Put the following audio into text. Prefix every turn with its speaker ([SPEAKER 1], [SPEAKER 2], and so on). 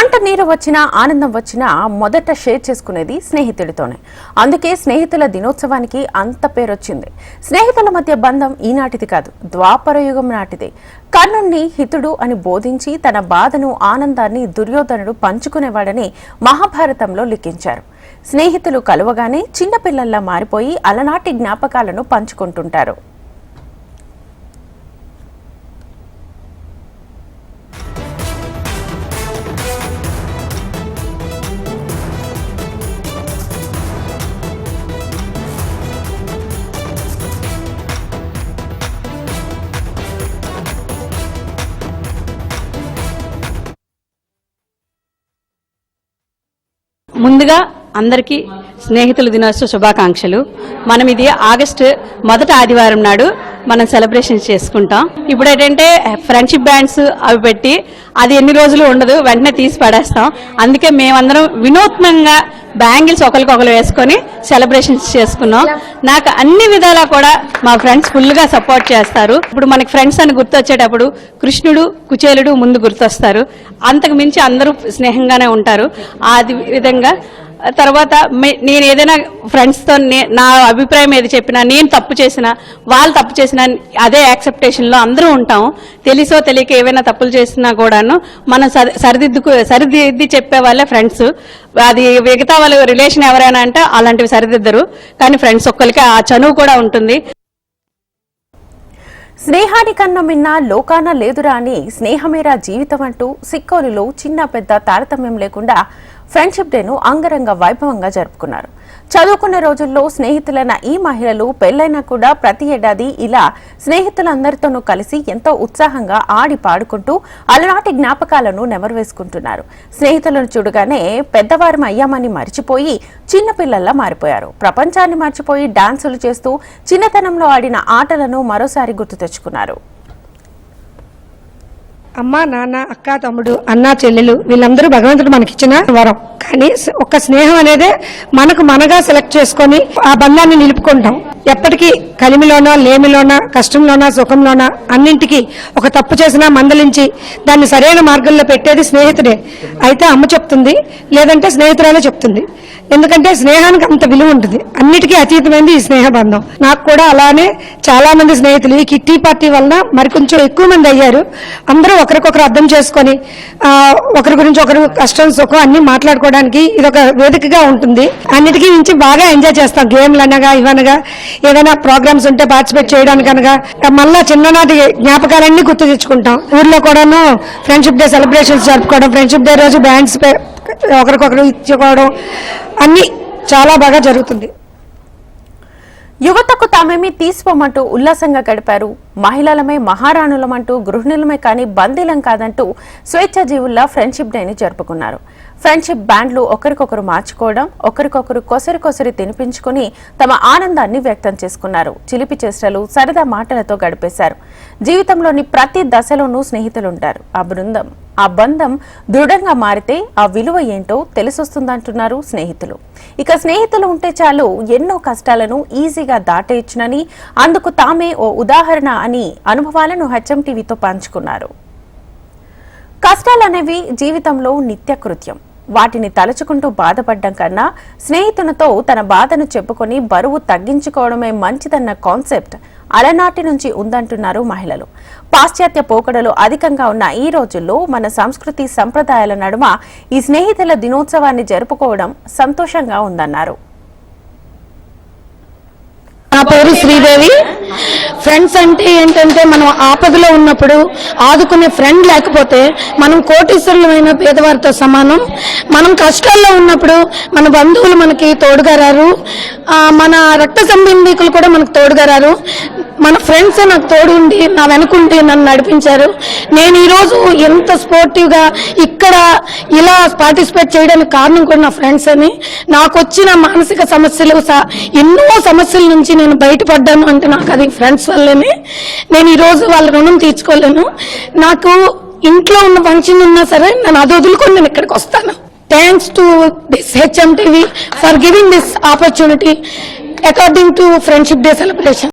[SPEAKER 1] కంట నీరు వచ్చినా ఆనందం వచ్చినా మొదట షేర్ చేసుకునేది స్నేహితుడితోనే అందుకే స్నేహితుల దినోత్సవానికి అంత పేరొచ్చింది. స్నేహితుల మధ్య బంధం ఈనాటిది కాదు ద్వాపర యుగం నాటిది. కర్ణుణ్ణి హితుడు అని బోధించి తన బాధను ఆనందాన్ని దుర్యోధనుడు పంచుకునేవాడని మహాభారతంలో లిఖించారు. స్నేహితులు కలువగానే చిన్నపిల్లల్లా మారిపోయి అలనాటి జ్ఞాపకాలను పంచుకుంటుంటారు.
[SPEAKER 2] ముందుగా అందరికీ స్నేహితుల దినోత్సవ శుభాకాంక్షలు. మనం ఇది ఆగస్టు మొదటి ఆదివారం నాడు మనం సెలబ్రేషన్ చేసుకుంటాం. ఇప్పుడు ఏంటంటే ఫ్రెండ్షిప్ బ్యాండ్స్ అవి పెట్టి అది ఎన్ని రోజులు ఉండదు వెంటనే తీసి పడేస్తాం. అందుకే మేమందరం వినూత్నంగా బ్యాంగిల్స్ ఒకరికొకరు వేసుకొని సెలబ్రేషన్స్ చేసుకున్నాం. నాకు అన్ని విధాలా కూడా మా ఫ్రెండ్స్ ఫుల్గా సపోర్ట్ చేస్తారు. ఇప్పుడు మనకి ఫ్రెండ్స్ అని గుర్తొచ్చేటప్పుడు కృష్ణుడు కుచేలుడు ముందు గుర్తొస్తారు. అంతకు మించి అందరూ స్నేహంగానే ఉంటారు. ఆ విధంగా తర్వాత మే- నేను ఏదైనా ఫ్రెండ్స్తో నా అభిప్రాయం ఏది చెప్పినా నేను తప్పు చేసినా వాళ్ళు తప్పు చేసినా అదే యాక్సెప్టేషన్లో అందరూ ఉంటాం. తెలిసో తెలియక ఏవైనా తప్పులు చేసినా కూడాను మనం సరి- సరిదిద్దుకు సరిదిద్ది చెప్పే వాళ్ళే ఫ్రెండ్స్ అది మిగతా వాళ్ళ రిలేషన్ ఎవరైనా అంటే అలాంటివి సరిదిద్దరు. కానీ ఫ్రెండ్స్ ఒక్కరికి ఆ చనువు కూడా ఉంటుంది.
[SPEAKER 1] స్నేహానికన్నా మిన్న లోకాన లేదురా అని స్నేహమేరా జీవితం అంటూ సిక్కోలులో చిన్న పెద్ద తారతమ్యం లేకుండా ఫ్రెండ్షిప్ డేను అంగరంగ వైభవంగా జరుపుకున్నారు. చదువుకున్న రోజుల్లో స్నేహితులైన ఈ మహిళలు పెళ్ళైనా కూడా ప్రతి ఏడాది ఇలా స్నేహితులందరితోనూ కలిసి ఎంతో ఉత్సాహంగా ఆడి పాడుకుంటూ అలనాటి జ్ఞాపకాలను నెమరువేసుకుంటున్నారు స్నేహితులను చూడగానే పెద్దవారం అయ్యామని మర్చిపోయి చిన్నపిల్లల్లా మారిపోయారు. ప్రపంచాన్ని మర్చిపోయి డాన్సులు చేస్తూ చిన్నతనంలో ఆడిన ఆటలను మరోసారి గుర్తు తెచ్చుకున్నారు.
[SPEAKER 3] అమ్మ నాన్న అక్క తమ్ముడు అన్న చెల్లెలు వీళ్ళందరూ భగవంతుడు మనకిచ్చిన వరం. కానీ ఒక స్నేహం అనేది మనకు మనగా సెలెక్ట్ చేసుకొని ఆ బంధాన్ని నిలుపుకుంటాం. ఎప్పటికీ కలిమిలోనా లేమిలోనా కష్టంలోనా సుఖంలోనా అన్నింటికి ఒక తప్పు చేసినా మందలించి దాన్ని సరైన మార్గంలో పెట్టేది స్నేహితుడే. అయితే అమ్మ చెప్తుంది లేదంటే స్నేహితురాలే చెప్తుంది. ఎందుకంటే స్నేహానికి అంత విలువ ఉంటుంది. అన్నిటికీ అతీతమైంది ఈ స్నేహ బంధం. నాకు కూడా అలానే చాలా మంది స్నేహితులు ఈ కిట్టి పార్టీ వలన మరి కొంచెం ఎక్కువ మంది అయ్యారు. అందరూ ఒకరికొకరు అర్థం చేసుకొని ఒకరి గురించి ఒకరు కష్టం సుఖం అన్ని చేసుకోవడానికి ఇది ఒక వేదికగా ఉంటుంది. అన్నిటికీ మించి బాగా ఎంజాయ్ చేస్తాం. గేమ్లు అనగా ఇవనగా ఏదైనా ప్రోగ్రామ్స్ ఉంటే పార్టిసిపేట్ చేయడానికి అనగా మళ్ళా చిన్ననాటి జ్ఞాపకాలన్నీ గుర్తు తెచ్చుకుంటాం. ఊర్లో కూడాను ఫ్రెండ్షిప్ డే సెలబ్రేషన్స్ జరుపుకోవడం ఫ్రెండ్షిప్ డే రోజు బ్యాండ్స్ ఒకరికొకరు ఇచ్చుకోవడం అన్ని చాలా బాగా జరుగుతుంది.
[SPEAKER 1] యువతకు తామేమీ తీసిపోమంటూ ఉల్లాసంగా గడిపారు. మహిళలమే మహారాణులమంటూ గృహిణులమే కానీ బందీలం కాదంటూ స్వేచ్ఛాజీవుల్లా ఫ్రెండ్షిప్ డేని జరుపుకున్నారు. ఫ్రెండ్షిప్ బ్యాండ్లు ఒకరికొకరు మార్చుకోవడం ఒకరికొకరు కొసరి కొసరి తినిపించుకుని తమ ఆనందాన్ని వ్యక్తం చేసుకున్నారు. చిలిపి చేష్టలు సరదా మాటలతో గడిపేశారు. జీవితంలోని ప్రతి దశలోనూ స్నేహితులుంటారు. ఆ బృందం ఆ బంధం దృఢంగా మారితే ఆ విలువ ఏంటో తెలిసొస్తుందంటున్నారు స్నేహితులు. ఇక స్నేహితులు ఉంటే చాలు ఎన్నో కష్టాలను ఈజీగా దాటేయచ్చునని అందుకు తామే ఓ ఉదాహరణ అని అనుభవాలను హెచ్ఎం టీవీతో పంచుకున్నారు. కష్టాలనేవి జీవితంలో నిత్యకృత్యం. వాటిని తలుచుకుంటూ బాధపడ్డం కన్నా స్నేహితునితో తన బాధను చెప్పుకొని బరువు తగ్గించుకోవడమే మంచిదన్న కాన్సెప్ట్ అలనాటి నుంచి ఉందంటున్నారు మహిళలు. పాశ్చాత్య పోకడలు అధికంగా ఉన్న ఈ రోజుల్లో మన సంస్కృతి సంప్రదాయాల నడుమ ఈ స్నేహితుల దినోత్సవాన్ని జరుపుకోవడం సంతోషంగా ఉందన్నారు.
[SPEAKER 3] నా పేరు శ్రీదేవి. ఫ్రెండ్స్ అంటే ఏంటంటే మనం ఆపదలో ఉన్నప్పుడు ఆదుకునే ఫ్రెండ్ లేకపోతే మనం కోటీశ్వరులమైన పేదవారితో సమానం. మనం కష్టాల్లో ఉన్నప్పుడు మన బంధువులు మనకి తోడుగా రారు మన రక్త సంబంధికులు కూడా మనకు తోడుగా రారు మన ఫ్రెండ్స్ నాకు తోడు ఉండి నా వెనుకుండి నన్ను నడిపించారు. నేను ఈరోజు ఎంత స్పోర్టివ్గా ఇక్కడ ఇలా పార్టిసిపేట్ చేయడానికి కారణం కూడా నా ఫ్రెండ్స్ అని. నాకు వచ్చిన మానసిక సమస్యలు స- ఎన్నో సమస్యల నుంచి నేను బయటపడ్డాను అంటే నాకు అది ఫ్రెండ్స్ వల్లనే నేను ఈరోజు వాళ్ళ రుణం తీర్చుకోలేను. నాకు ఇంట్లో ఉన్న ఫంక్షన్ ఉన్నా సరే నేను అది వదులుకొని నేను ఇక్కడికి వస్తాను. Thanks to this HM TV for giving this opportunity according to friendship day celebration